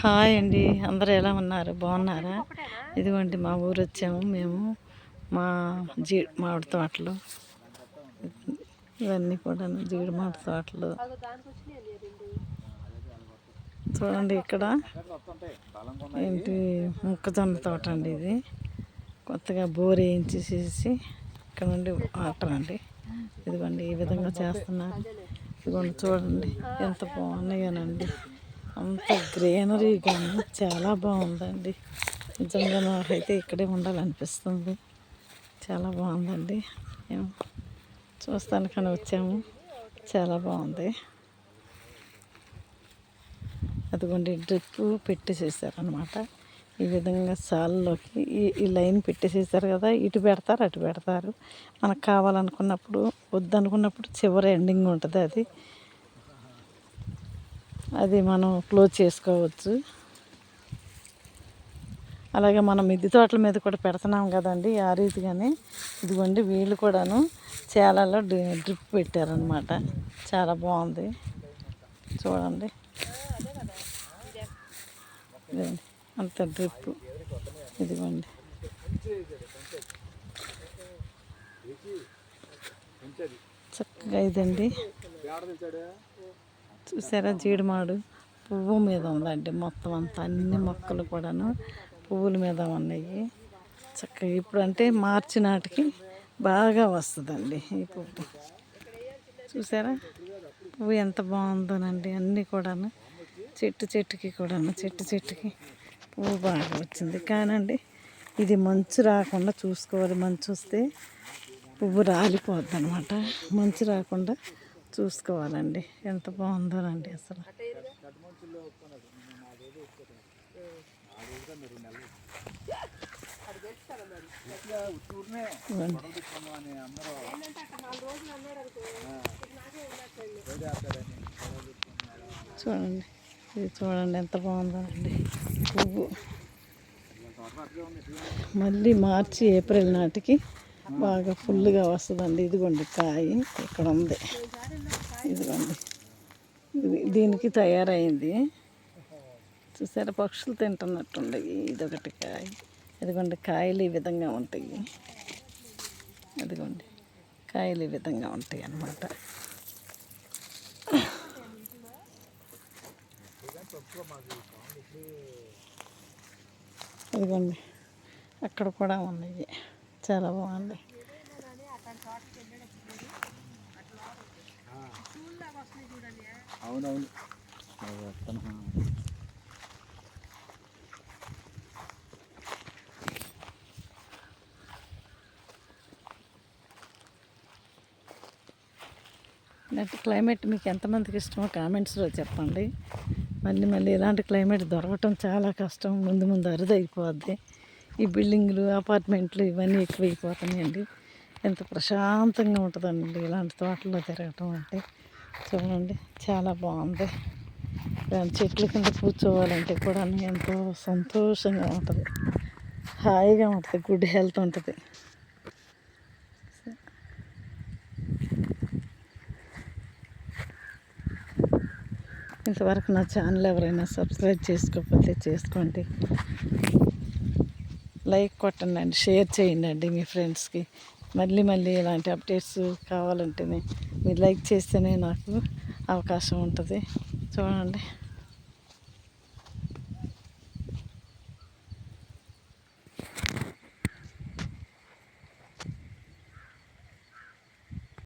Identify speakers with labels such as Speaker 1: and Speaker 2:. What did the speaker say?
Speaker 1: Hi అండి. అందరూ ఎలా ఉన్నారు? బాగున్నారా? ఇదిగోండి మా ఊరు వచ్చాము మేము. మా జీ మామిడి తోటలు ఇవన్నీ కూడా జీడి మామిడి తోటలు. చూడండి ఇక్కడ. ఏంటి? మొక్కజొన్న తోట అండి ఇది. కొత్తగా బోర్ వేయించేసేసి ఇక్కడ నుండి వాటర్ అండి. ఇదిగోండి ఈ విధంగా చేస్తున్నారు. ఇదిగోండి చూడండి ఎంత బాగున్నాయోనండి. అంత గ్రీనరీ కానీ చాలా బాగుందండి. నిజంగా నాకైతే ఇక్కడే ఉండాలనిపిస్తుంది. చాలా బాగుందండి. మేము చూస్తానికని వచ్చాము. చాలా బాగుంది. అదిగోండి డ్రిప్ పెట్టేసేసారనమాట ఈ విధంగా సాల్లోకి ఈ ఈ లైన్ పెట్టేసేసారు కదా ఇటు పెడతారు అటు పెడతారు. మనకు కావాలనుకున్నప్పుడు వద్దనుకున్నప్పుడు చివరి ఎండింగ్ ఉంటుంది అది. అది మనం క్లోజ్ చేసుకోవచ్చు. అలాగే మనం మిద్దె తోటల మీద కూడా పెడుతున్నాం కదండి ఆ రీతిగానే. ఇదిగోండి వీళ్ళు కూడాను చేలలో డ్రిప్ పెట్టారనమాట చాలా బాగుంది. చూడండి. అంత డ్రిప్. ఇదిగోండి. చక్కగా ఇదండి. చూసారా? జీడిమాడు పువ్వు మీద ఉందండి మొత్తం అంతా అన్ని మొక్కలు కూడాను పువ్వుల మీద ఉన్నాయి. చక్కగా ఇప్పుడు అంటే మార్చి నాటికి బాగా వస్తుందండి ఈ పువ్వు. చూసారా? పువ్వు ఎంత బాగుందోనండి అన్నీ కూడాను చెట్టు చెట్టుకి కూడాను చెట్టు చెట్టుకి పువ్వు బాగా వచ్చింది. కానండి ఇది మంచు రాకుండా చూసుకోవాలి. మంచు వస్తే పువ్వు రాలిపోద్ది అనమాట మంచు రాకుండా చూసుకోవాలండి. ఎంత బాగుందోనండి అసలు. చూడండి. ఇది చూడండి ఎంత బాగుందోనండి పువ్వు. మళ్ళీ మార్చి ఏప్రిల్ నాటికి బాగా ఫుల్గా వస్తుందండి. ఇదిగోండి కాయ ఇక్కడ ఉంది. ఇదిగోండి. ఇది దీనికి తయారైంది. చూసారా? పక్షులు తింటున్నట్టుండయి ఇదొకటి కాయ. ఇదిగోండి కాయలు ఈ విధంగా ఉంటాయి. అదిగోండి కాయలు ఈ విధంగా ఉంటాయి అన్నమాట. ఇదిగోండి అక్కడ కూడా ఉన్నాయి. చాలా బాగుంది.
Speaker 2: అవునవును. వస్తాను.
Speaker 1: ఇలాంటి క్లైమేట్ మీకు ఎంతమందికి ఇష్టమో కామెంట్స్లో చెప్పండి. మళ్ళీ మళ్ళీ ఇలాంటి క్లైమేట్ దొరకటం చాలా కష్టం. ముందు ముందు అరుదైపోద్ది. ఈ బిల్డింగ్లు అపార్ట్మెంట్లు ఇవన్నీ ఎక్కువైపోతున్నాయండి. ఎంత ప్రశాంతంగా ఉంటుందండి ఇలాంటి తోటల్లో తిరగటం అంటే. చూడండి చాలా బాగుంది. దాని చెట్ల కింద కూర్చోవాలంటే కూడా ఎంతో సంతోషంగా ఉంటుంది. హాయిగా ఉంటుంది గుడ్ హెల్త్ ఉంటుంది. ఇంతవరకు నా ఛానల్ ఎవరైనా సబ్స్క్రైబ్ చేసుకోకపోతే చేసుకోండి. లైక్ కొట్టండి అండి షేర్ చేయండి అండి మీ ఫ్రెండ్స్కి. మళ్ళీ మళ్ళీ ఇలాంటి అప్డేట్స్ కావాలంటేనే మీరు లైక్ చేస్తేనే నాకు అవకాశం ఉంటుంది. చూడండి.